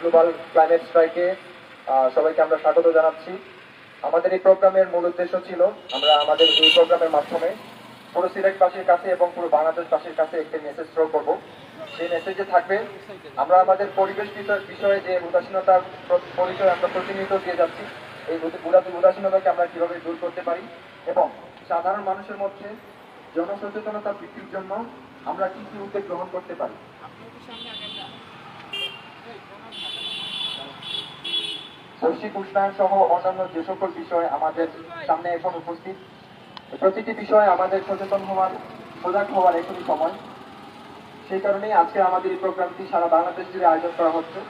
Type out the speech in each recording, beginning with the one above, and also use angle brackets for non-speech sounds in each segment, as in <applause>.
Global climate স্ট্রাইকে সবাইকে আমরা স্বাগত জানাচ্ছি। আমাদের এই প্রোগ্রামের মূল উদ্দেশ্য ছিল, আমরা আমাদের এই প্রোগ্রামের মাধ্যমে পুরো সিলেটবাসীর কাছে এবং পুরো বাংলাদেশবাসীর কাছে একটি মেসেজ থ্রো করব। সেই মেসেজে থাকবে, আমরা আমাদের পরিবেশ বিষয়- যে উদাসীনতার পরিচয় আমরা প্রতিনিয়ত দিয়ে যাচ্ছি, এই উদ- উদাসীনতাকে আমরা কীভাবে দূর করতে পারি এবং সাধারণ মানুষের মধ্যে জনসচেতনতা বৃদ্ধির জন্য আমরা কি কি উদ্যোগ গ্রহণ করতে পারি? বৈশ্বিক উষ্ণায়ন সহ অন্যান্য যে সকল বিষয় আমাদের সামনে এখন উপস্থিত, প্রতিটি বিষয়ে আমাদের সচেতন হওয়ার, সজাগ হওয়ার এখনই সময়। সেই কারণেই আজকে আমাদের এই প্রোগ্রামটি সারা বাংলাদেশ জুড়ে আয়োজন করা হচ্ছে।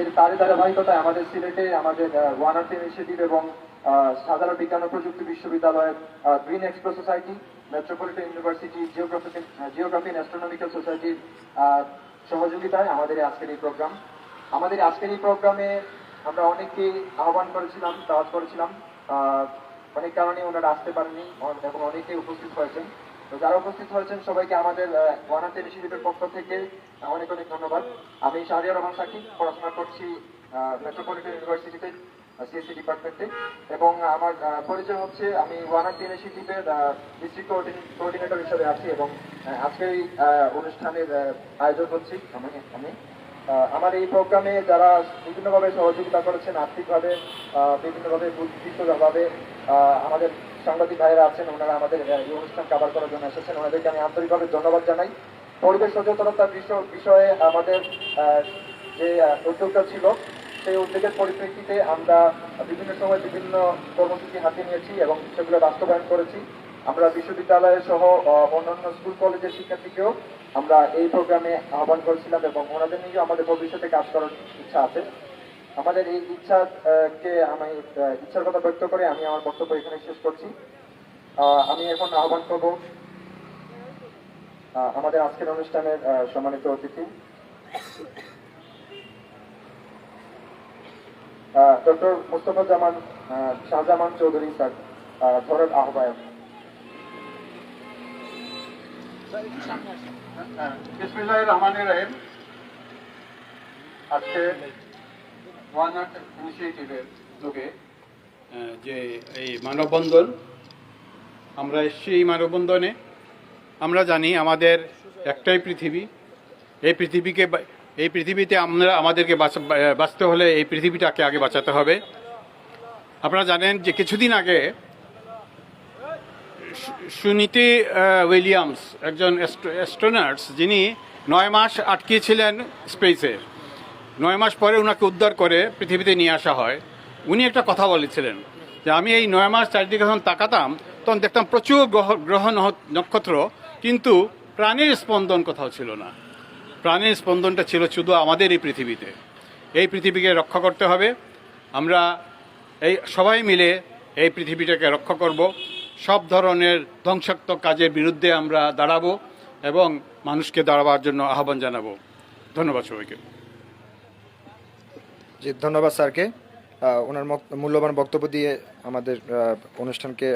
এর তারই ধারাবাহিকতায় আমাদের সিলেটে আমাদের ওয়ান আর্থ ইনিশিয়েটিভ এবং সাধারণ বিজ্ঞান ও প্রযুক্তি বিশ্ববিদ্যালয়ের green explore society metropolitan university geography geography and astronomical সোসাইটির সহযোগিতায় আমাদের আজকের এই প্রোগ্রাম আমাদের আজকের এই প্রোগ্রামে আমরা অনেককে আহ্বান করেছিলাম, দাওয়াত করেছিলাম। অনেক কারণে ওনারা আসতে পারেননি, অন- এবং অনেকে উপস্থিত হয়েছেন। তো যারা উপস্থিত হয়েছেন, সবাইকে আমাদের ওয়ান আর্থ ইনিশিয়েটিভের পক্ষ থেকে অনেক অনেক ধন্যবাদ। আমি শাহরিয়ার রহমান সাকিব, পড়াশোনা করছি মেট্রোপলিটন ইউনিভার্সিটিতে সিএসসি ডিপার্টমেন্টে এবং আমার পরিচয় হচ্ছে আমি ওয়ান আর্থ ইনিশিয়েটিভের ডিস্ট্রিক্ট কোঅর্ডিনেটর হিসেবে আছি এবং আহ, আজকের এই অনুষ্ঠানের আয়োজক হচ্ছি আমি আমি আমার এই প্রোগ্রামে যারা বিভিন্নভাবে সহযোগিতা করেছেন আর্থিকভাবে বিভিন্নভাবে বুদ্ধিভাবে আমাদের সাংবাদিক ভাইয়েরা আছেন ওনারা আমাদের এই অনুষ্ঠান কাভার করার জন্য এসেছেন। ওনাদেরকে আমি আন্তরিকভাবে ধন্যবাদ জানাই। পরিবেশ সচেতনতার বিষয়- আমাদের যে উদ্যোগটা ছিল সেই উদ্যোগের পরিপ্রেক্ষিতে আমরা বিভিন্ন সময় বিভিন্ন কর্মসূচি হাতে নিয়েছি এবং সেগুলো বাস্তবায়ন করেছি। আমরা বিশ্ববিদ্যালয় সহ অন্যান্য স্কুল, কলেজের শিক্ষার্থীকেও আমরা এই প্রোগ্রামে আহ্বান করেছিলাম এবং ওনাদের নিয়েও আমাদের ভবিষ্যতে কাজ করার ইচ্ছা আছে। আমাদের এই ইচ্ছাকে আমি ইচ্ছার কথা ব্যক্ত করে আমি আমার বক্তব্য এখানে শেষ করছি। আমি এখন আহ্বান করব আমাদের আজকের অনুষ্ঠানের সম্মানিত অতিথি। ডক্টর মুস্তফা জামান শাহজামান চৌধুরী স্যার আহ, আহ্বায়ক। আজকে যে এই মানববন্ধন আমরা এসছি এই মানববন্ধনে। আমরা জানি আমাদের একটাই পৃথিবী। এই পৃথিবীকে এই পৃথিবীতে আমরা, আমাদেরকে বাঁচা- বাঁচতে হলে এই পৃথিবীটাকে আগে বাঁচাতে হবে। আপনারা জানেন যে কিছুদিন আগে সুনীতি উইলিয়ামস, একজন অ্যাস্ট্রোনার্স যিনি নয় মাস আটকিয়েছিলেন স্পেসে। নয় মাস পরে ওনাকে উদ্ধার করে পৃথিবীতে নিয়ে আসা হয়। উনি একটা কথা বলেছিলেন যে, আমি এই নয় মাস চারিদিকে যখন তাকাতাম, তখন দেখতাম প্রচুর গ্রহ গ্রহ নক্ষত্র, কিন্তু প্রাণীর স্পন্দন কোথাও ছিল না। প্রাণীর স্পন্দনটা ছিল শুধু আমাদের এই পৃথিবীতে। এই পৃথিবীকে রক্ষা করতে হবে। আমরা এই সবাই মিলে এই পৃথিবীটাকে রক্ষা করব। সব ধরনের ধ্বংসাত্মক কাজের বিরুদ্ধে আমরা দাঁড়াবো এবং মানুষকে দাঁড়াবার জন্য আহ্বান জানাব। ধন্যবাদ সবাইকে। জি, ধন্যবাদ স্যারকে। ওনার মূল্যবান বক্তব্য দিয়ে আমাদের অনুষ্ঠানকে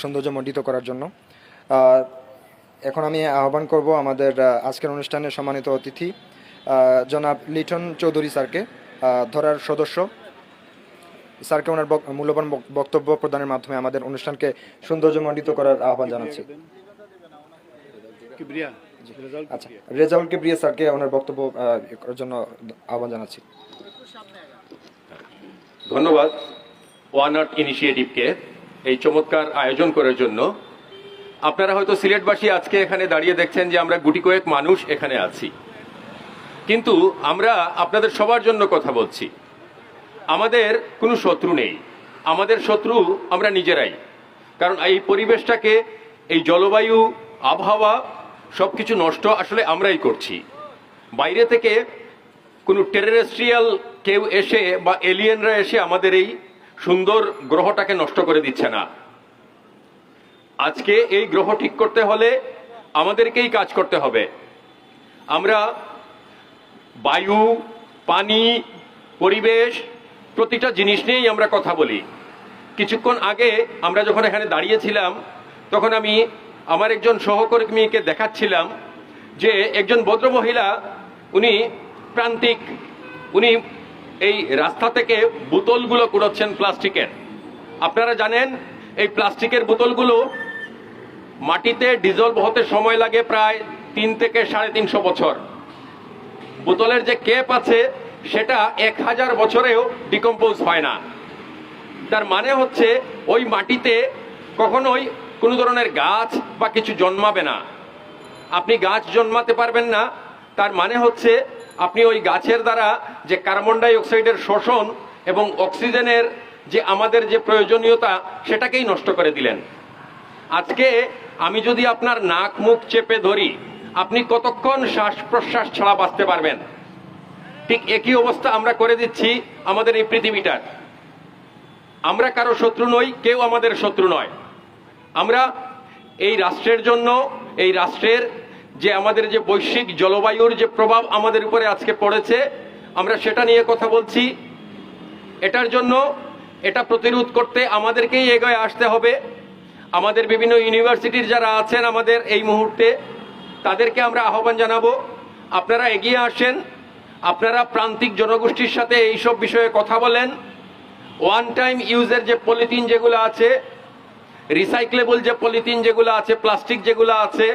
সৌন্দর্যমণ্ডিত করার জন্য। এখন আমি আহ্বান করব আমাদের আজকের অনুষ্ঠানে সম্মানিত অতিথি জনাব লিটন চৌধুরী স্যারকে ধরার সদস্য। স্যারকে ওনার বক- মূল্যবান বক- বক্তব্য প্রদানের মাধ্যমে আমাদের অনুষ্ঠানকে সৌন্দর্যমণ্ডিত করার আহ্বান জানাচ্ছি। আচ্ছা রেজাউল কিবরিয়া স্যারকে ওনার বক্তব্য করার জন্য আহ্বান জানাচ্ছি। ধন্যবাদ। ওয়ান আর্থ ইনিশিয়েটিভকে এই চমৎকার আয়োজন করার জন্য আপনারা হয়তো সিলেটবাসী আজকে এখানে দাঁড়িয়ে দেখছেন যে আমরা গুটি কয়েক মানুষ এখানে আছি। কিন্তু আমরা আপনাদের সবার জন্য কথা বলছি। আমাদের কোনো শত্রু নেই। আমাদের শত্রু আমরা নিজেরাই। কারণ এই পরিবেশটাকে, এই জলবায়ু, আবহাওয়া সব কিছু নষ্ট আসলে আমরাই করছি। বাইরে থেকে কোনো টেরেস্ট্রিয়াল কেউ এসে বা এলিয়েনরা এসে আমাদের এই সুন্দর গ্রহটাকে নষ্ট করে দিচ্ছে না। আজকে এই গ্রহ ঠিক করতে হলে আমাদেরকেই কাজ করতে হবে। আমরা বায়ু, পানি, পরিবেশ প্রতিটা জিনিস নিয়েই আমরা কথা বলি। কিছুক্ষণ আগে আমরা যখন এখানে দাঁড়িয়েছিলাম, তখন আমি আমার একজন সহকর্মীকে দেখাচ্ছিলাম যে একজন ভদ্রমহিলা, উনি প্রান্তিক, উনি এই রাস্তা থেকে বোতলগুলো কুড়োচ্ছেন প্লাস্টিকের। আপনারা জানেন, এই প্লাস্টিকের বোতলগুলো মাটিতে ডিজলভ হতে সময় লাগে প্রায় তিন থেকে সাড়ে তিনশো বছর। বোতলের যে কেপ আছে, সেটা এক হাজার বছরেও ডিকম্পোজ হয় না। তার মানে হচ্ছে, ওই মাটিতে কখনোই কোনো ধরনের গাছ বা কিছু জন্মাবে না। আপনি গাছ জন্মাতে পারবেন না। তার মানে হচ্ছে, আপনি ওই গাছের দ্বারা যে কার্বন ডাই অক্সাইডের শোষণ এবং অক্সিজেনের যে আমাদের যে প্রয়োজনীয়তা, সেটাকেই নষ্ট করে দিলেন। আজকে আমি যদি আপনার নাক মুখ চেপে ধরি, আপনি কতক্ষণ শ্বাস প্রশ্বাস ছাড়া বাঁচতে পারবেন? ঠিক একই অবস্থা আমরা করে দিচ্ছি আমাদের এই পৃথিবীটার। আমরা কারও শত্রু নই, কেউ আমাদের শত্রু নয়। আমরা এই রাষ্ট্রের জন্য, এই রাষ্ট্রের যে আমাদের যে বৈশ্বিক জলবায়ুর যে প্রভাব আমাদের উপরে আজকে পড়েছে, আমরা সেটা নিয়ে কথা বলছি। এটার জন্য এটা প্রতিরোধ করতে আমাদেরকেই এগিয়ে আসতে হবে। আমাদের বিভিন্ন ইউনিভার্সিটির যারা আছেন আমাদের এই মুহূর্তে, তাদেরকে আমরা আহ্বান জানাব, আপনারা এগিয়ে আসেন, আপনারা প্রান্তিক জনগোষ্ঠীর সাথে এইসব বিষয়ে কথা বলেন। ওয়ান টাইম ইউজের যে পলিথিন যেগুলো আছে রিসাইক্লেবল যে পলিথিন যেগুলো আছে প্লাস্টিক যেগুলো আছে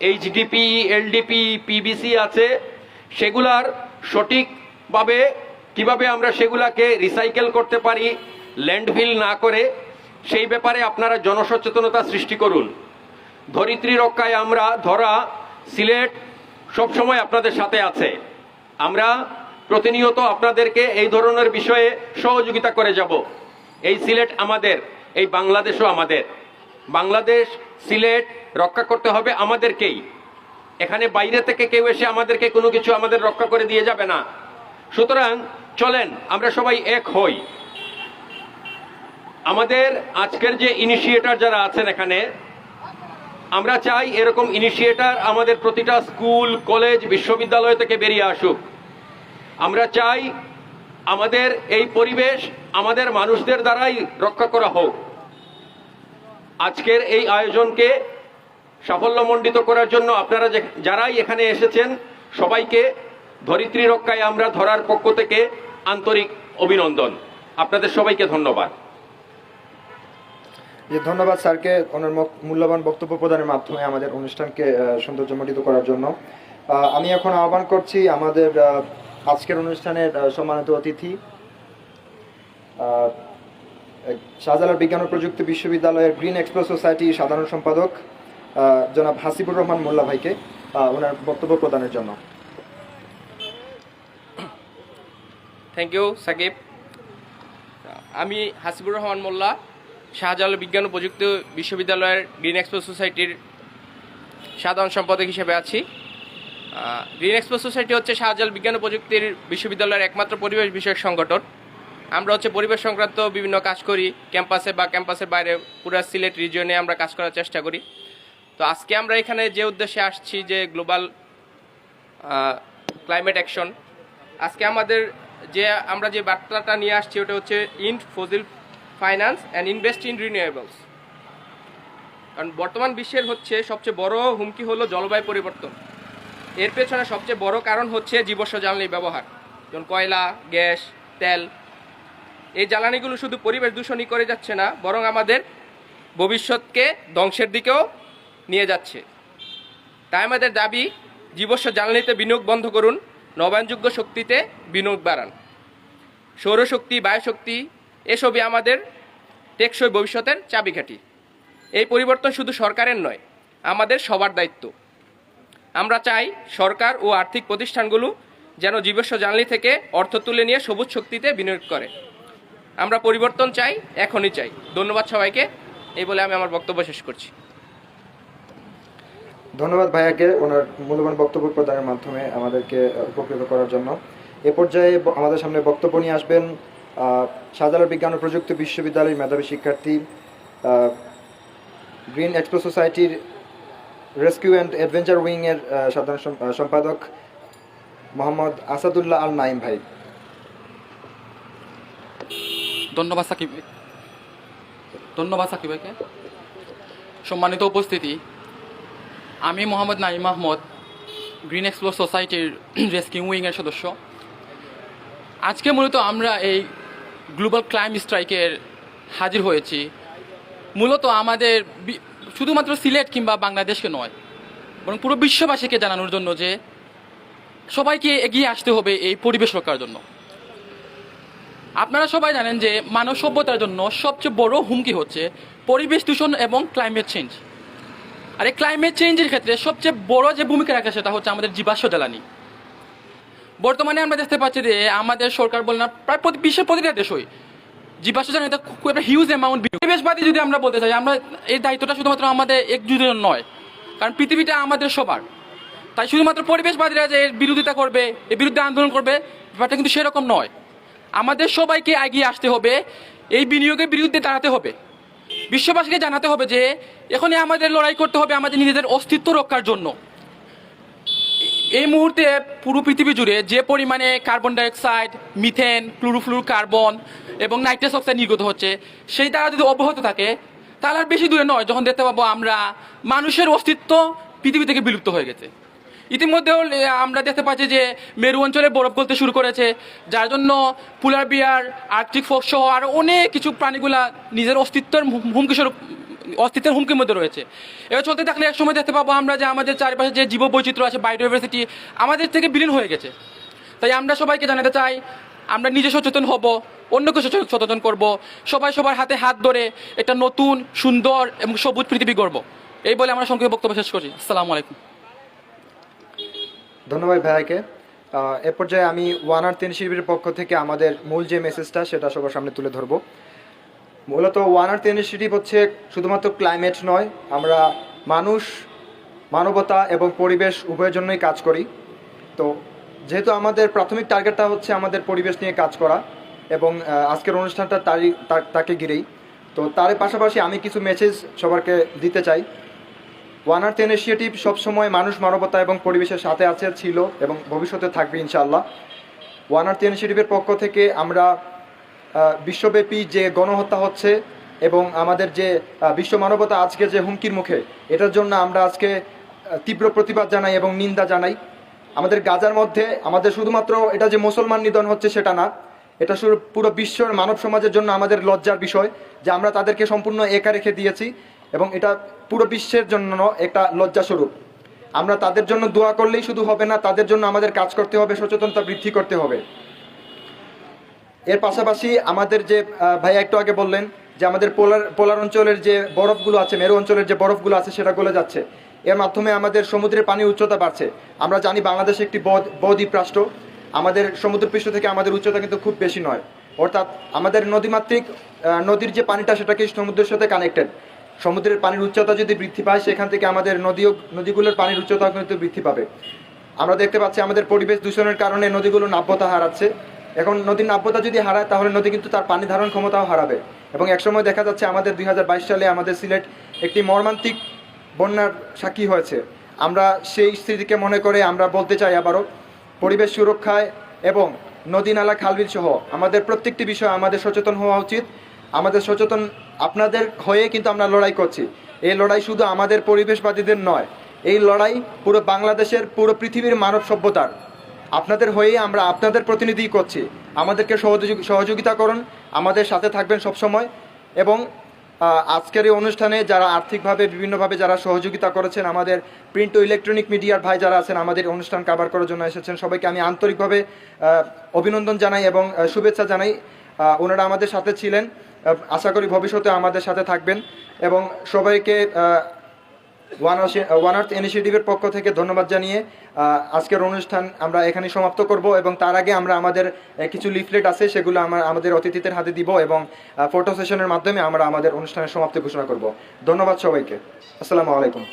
এইচডিপি এলডিপি পিবিসি আছে, সেগুলার সঠিকভাবে, কীভাবে আমরা সেগুলাকে রিসাইকেল করতে পারি ল্যান্ডফিল না করে সেই ব্যাপারে আপনারা জনসচেতনতা সৃষ্টি করুন। ধরিত্রী রক্ষায় আমরা, ধরা, সিলেট সবসময় আপনাদের সাথে আছে। আমরা প্রতিনিয়ত আপনাদেরকে এই ধরনের বিষয়ে সহযোগিতা করে যাব। এই সিলেট আমাদের, এই বাংলাদেশও আমাদের। বাংলাদেশ, সিলেট রক্ষা করতে হবে আমাদেরকেই। এখানে বাইরে থেকে কেউ এসে আমাদেরকে কোনো কিছু আমাদের রক্ষা করে দিয়ে যাবে না। সুতরাং চলেন, আমরা সবাই এক হই। আমাদের আজকের যে ইনিশিয়েটার যারা আছেন এখানে, আমরা চাই এরকম ইনিশিয়েটার আমাদের প্রতিটা স্কুল, কলেজ, বিশ্ববিদ্যালয় থেকে বেরিয়ে আসুক। আমরা চাই আমাদের এই পরিবেশ আমাদের মানুষদের দ্বারাই রক্ষা করা হোক। আজকের এই আয়োজনকে সাফল্যমণ্ডিত করার জন্য আপনারা যে- যারাই এখানে এসেছেন, সবাইকে ধরিত্রী রক্ষায় আমরা ধরার পক্ষ থেকে আন্তরিক অভিনন্দন। আপনাদের সবাইকে ধন্যবাদ। যে ধন্যবাদ স্যারকে ওনার মূল্যবান বক্তব্য প্রদানের মাধ্যমে আমাদের অনুষ্ঠানকে সৌন্দর্যমণ্ডিত করার জন্য। আমি এখন আহ্বান করছি আমাদের আজকের অনুষ্ঠানের সম্মানিত অতিথি। শাহজালাল বিজ্ঞান ও প্রযুক্তি বিশ্ববিদ্যালয়ের গ্রিন এক্সপ্রেস সোসাইটি সাধারণ সম্পাদক জনাব হাসিবুর রহমান মোল্লা ভাইকে ওনার বক্তব্য প্রদানের জন্য। Thank you Sakib. আমি হাসিবুর রহমান মোল্লা শাহজালাল বিজ্ঞান ও প্রযুক্তি বিশ্ববিদ্যালয়ের গ্রিন এক্সপো সোসাইটির সাধারণ সম্পাদক হিসেবে আছি। গ্রিন এক্সপো সোসাইটি হচ্ছে শাহজালাল বিজ্ঞান ও প্রযুক্তির বিশ্ববিদ্যালয়ের একমাত্র পরিবেশ বিষয়ক সংগঠন। আমরা হচ্ছে পরিবেশ সংক্রান্ত বিভিন্ন কাজ করি, ক্যাম্পাসে বা ক্যাম্পাসের বাইরে পুরো সিলেট রিজিয়নে আমরা কাজ করার চেষ্টা করি। তো আজকে আমরা এখানে যে উদ্দেশ্যে আসছি যে গ্লোবাল ক্লাইমেট অ্যাকশন, আজকে আমাদের যে, আমরা যে বার্তাটা নিয়ে আসছি ওটা হচ্ছে in fossil finance and invest in renewables কারণ বর্তমান বিশ্বের হচ্ছে সবচেয়ে বড় হুমকি হলো জলবায়ু পরিবর্তন। এর পেছনে সবচেয়ে বড় কারণ হচ্ছে জীবস্ব জ্বালানি ব্যবহার। যেমন কয়লা, গ্যাস, তেল। এই জ্বালানিগুলো শুধু পরিবেশ দূষণই করে যাচ্ছে না, বরং আমাদের ভবিষ্যৎকে ধ্বংসের দিকেও নিয়ে যাচ্ছে। তাই আমাদের দাবি জীবস্ব জ্বালানিতে বিনিয়োগ বন্ধ করুন, নবায়নযোগ্য শক্তিতে বিনিয়োগ বাড়ান। সৌরশক্তি, বায়ুশক্তি এসবই আমাদের টেকসই ভবিষ্যতের চাবিকাঠি। এই পরিবর্তন শুধু সরকারের নয়, আমাদের সবার দায়িত্ব। আমরা চাই সরকার ও আর্থিক প্রতিষ্ঠানগুলো যেন জীবস্ব জ্বালানি থেকে অর্থ তুলে নিয়ে সবুজ শক্তিতে বিনিয়োগ করে। আমরা পরিবর্তন চাই, এখনই চাই। ধন্যবাদ সবাইকে, এই বলে আমি আমার বক্তব্য শেষ করছি। ধন্যবাদ ভাইয়াকে ওনার মূল্যবান বক্তব্য প্রদানের মাধ্যমে আমাদেরকে উপকৃত করার জন্য। এ পর্যায়ে আমাদের সামনে বক্তব্য নিয়ে আসবেন শাহজালাল বিজ্ঞান ও প্রযুক্তি বিশ্ববিদ্যালয়ের মেধাবী শিক্ষার্থী গ্রিন এক্সপ্রেস সোসাইটির রেস্কিউ অ্যান্ড অ্যাডভেঞ্চার উইংয়ের সাধারণ সম্পাদক মোহাম্মদ আসাদুল্লাহ আল নাইম ভাই। ধন্যবাদ সাকিব ধন্যবাদ সাকিব ভাইকে। সম্মানিত উপস্থিতি, আমি মোহাম্মদ নাইম আহমদ, গ্রিন এক্সপ্লোর সোসাইটির <clears throat> রেস্কিউ উইংয়ের সদস্য। আজকে মূলত আমরা এই গ্লোবাল ক্লাইম স্ট্রাইকের হাজির হয়েছি। মূলত আমাদের শুধুমাত্র সিলেট কিংবা বাংলাদেশকে নয়, বরং পুরো বিশ্ববাসীকে জানানোর জন্য যে সবাইকে এগিয়ে আসতে হবে এই পরিবেশ রক্ষার জন্য। আপনারা সবাই জানেন যে মানব সভ্যতার জন্য সবচেয়ে বড় হুমকি হচ্ছে পরিবেশ দূষণ এবং ক্লাইমেট চেঞ্জ আর এই ক্লাইমেট চেঞ্জের ক্ষেত্রে সবচেয়ে বড় যে ভূমিকা রাখে সেটা হচ্ছে আমাদের জীবাশ্ম জ্বালানি। বর্তমানে আমরা দেখতে পাচ্ছি যে আমাদের সরকার বলে না, প্রায় প্রতি বিশ্বের প্রতিটা দেশই জীবাশ্ম জ্বালানিতে খুব একটা হিউজ অ্যামাউন্ট পরিবেশবাদী যদি আমরা বলতে চাই, আমরা এই দায়িত্বটা শুধুমাত্র আমাদের একজনের নয়, কারণ পৃথিবীটা আমাদের সবার। তাই শুধুমাত্র পরিবেশবাদীরা যে এর বিরোধিতা করবে, এর বিরুদ্ধে আন্দোলন করবে, ব্যাপারটা কিন্তু সেরকম নয়। আমাদের সবাইকে এগিয়ে আসতে হবে, এই বিনিয়োগের বিরুদ্ধে দাঁড়াতে হবে। বিশ্ববাসীকে জানাতে হবে যে, এখনই আমাদের লড়াই করতে হবে আমাদের নিজেদের অস্তিত্ব রক্ষার জন্য। এই মুহূর্তে পুরো পৃথিবী জুড়ে যে পরিমাণে carbon dioxide methane chlorofluorocarbon এবং নাইট্রাস অক্সাইড নির্গত হচ্ছে, সেই দ্বারা যদি অব্যাহত থাকে, তাহলে আর বেশি দূরে নয়, যখন দেখতে পাবো আমরা মানুষের অস্তিত্ব পৃথিবী থেকে বিলুপ্ত হয়ে গেছে। ইতিমধ্যেও আমরা দেখতে পাচ্ছি যে মেরু অঞ্চলে বরফ গলতে শুরু করেছে, যার জন্য পুলার বিয়ার আর্কটিক ফক্স সহ আরও অনেক কিছু প্রাণীগুলা নিজের অস্তিত্বের হুম- হুমকি স্বরূপ অস্তিত্বের হুমকির মধ্যে রয়েছে। এবার চলতে থাকলে এক সময় দেখতে পাবো আমরা যে আমাদের চারপাশে যে জীব বৈচিত্র্য আছে বায়োডাইভার্সিটি আমাদের থেকে বিলীন হয়ে গেছে। তাই আমরা সবাইকে জানাতে চাই, আমরা নিজে সচেতন হব, অন্যকে সচে- সচেতন করব, সবাই সবার হাতে হাত ধরে একটা নতুন, সুন্দর এবং সবুজ পৃথিবী গড়ব। এই বলে আমরা সংক্ষেপে বক্তব্য শেষ করছি। আসসালামু আলাইকুম। ধন্যবাদ ভাইকে। এ পর্যায়ে আমি ওয়ান আর তিন শিবিরের পক্ষ থেকে আমাদের মূল যে মেসেজটা সেটা সবার সামনে তুলে ধরবো। মূলত ওয়ান আর ইনিশিয়েটিভ হচ্ছে শুধুমাত্র ক্লাইমেট নয়, আমরা মানুষ, মানবতা এবং পরিবেশ উভয়ের জন্যই কাজ করি। তো যেহেতু আমাদের প্রাথমিক টার্গেটটা হচ্ছে আমাদের পরিবেশ নিয়ে কাজ করা এবং আজকের অনুষ্ঠানটা তারই তাকে ঘিরেই। তো তার পাশাপাশি আমি কিছু মেসেজ সবারকে দিতে চাই। ওয়ান আর্থ ইনিশিয়েটিভ সবসময় মানুষ, মানবতা এবং পরিবেশের সাথে আছে, ছিল এবং ভবিষ্যতে থাকবে ইনশাআল্লাহ। ওয়ান আর্থ ইনিশিয়েটিভের পক্ষ থেকে আমরা বিশ্বব্যাপী যে গণহত্যা হচ্ছে এবং আমাদের যে বিশ্ব মানবতা আজকে যে হুমকির মুখে, এটার জন্য আমরা আজকে তীব্র প্রতিবাদ জানাই এবং নিন্দা জানাই। আমাদের গাজার মধ্যে আমাদের শুধুমাত্র এটা যে মুসলমান নিধন হচ্ছে সেটা না, এটা পুরো বিশ্বের মানব সমাজের জন্য আমাদের লজ্জার বিষয় যে আমরা তাদেরকে সম্পূর্ণ একা রেখে দিয়েছি এবং এটা পুরো বিশ্বের জন্য একটা লজ্জাস্বরূপ আমরা তাদের জন্য দোয়া করলেই শুধু হবে না, তাদের জন্য আমাদের কাজ করতে হবে, সচেতনতা বৃদ্ধি করতে হবে। এর পাশাপাশি আমাদের যে ভাইয়া একটু আগে বললেন যে আমাদের পোলার পোলার অঞ্চলের যে বরফগুলো আছে মেরু অঞ্চলের যে বরফগুলো আছে সেটা গলে যাচ্ছে। এর মাধ্যমে আমাদের সমুদ্রের পানির উচ্চতা বাড়ছে। আমরা জানি বাংলাদেশ একটি বদ- বদ্বীপ রাষ্ট্র। আমাদের সমুদ্রপৃষ্ঠ থেকে আমাদের উচ্চতা কিন্তু খুব বেশি নয়। অর্থাৎ আমাদের নদীমাতৃক আহ, নদীর যে পানিটা সেটাকে সমুদ্রের সাথে কানেক্টেড সমুদ্রের পানির উচ্চতা যদি বৃদ্ধি পায় সেখান থেকে আমাদের নদীও নদীগুলোর পানির উচ্চতা কিন্তু বৃদ্ধি পাবে। আমরা দেখতে পাচ্ছি আমাদের পরিবেশ দূষণের কারণে নদীগুলো নাব্যতা হারাচ্ছে। এখন নদীর নাব্যতা যদি হারায়, তাহলে নদী কিন্তু তার পানি ধারণ ক্ষমতাও হারাবে। এবং একসময় দেখা যাচ্ছে আমাদের দুই হাজার বাইশ সালে আমাদের সিলেট একটি মর্মান্তিক বন্যার সাক্ষী হয়েছে। আমরা সেই স্মৃতিকে মনে করে আমরা বলতে চাই আবারও, পরিবেশ সুরক্ষায় এবং নদী, নালা, খালবিল সহ আমাদের প্রত্যেকটি বিষয়ে আমাদের সচেতন হওয়া উচিত। আমাদের সচেতন আপনাদের হয়ে কিন্তু আমরা লড়াই করছি। এই লড়াই শুধু আমাদের পরিবেশবাদীদের নয়, এই লড়াই পুরো বাংলাদেশের, পুরো পৃথিবীর মানব সভ্যতার। আপনাদের হয়েই আমরা আপনাদের প্রতিনিধি করছি। আমাদেরকে সহযোগী, সহযোগিতা করুন। আমাদের সাথে থাকবেন সবসময়। এবং আজকের এই অনুষ্ঠানে যারা আর্থিকভাবে, বিভিন্নভাবে যারা সহযোগিতা করেছেন, আমাদের প্রিন্ট ও ইলেকট্রনিক মিডিয়ার ভাই যারা আছেন, আমাদের অনুষ্ঠান কাভার করার জন্য এসেছেন, সবাইকে আমি আন্তরিকভাবে অভিনন্দন জানাই এবং শুভেচ্ছা জানাই। ওনারা আমাদের সাথে ছিলেন। আশা করি ভবিষ্যতে আমাদের সাথে থাকবেন। এবং সবাইকে ওয়ান ওয়ান আর্থ ইনিশিয়েটিভের পক্ষ থেকে ধন্যবাদ জানিয়ে আজকের অনুষ্ঠান আমরা এখানে সমাপ্ত করব এবং তার আগে আমরা আমাদের কিছু লিফলেট আছে, সেগুলো আমরা আমাদের অতিথিদের হাতে দিব এবং ফটো সেশনের মাধ্যমে আমরা আমাদের অনুষ্ঠানের সমাপ্তি ঘোষণা করব। ধন্যবাদ সবাইকে। আসসালামু আলাইকুম।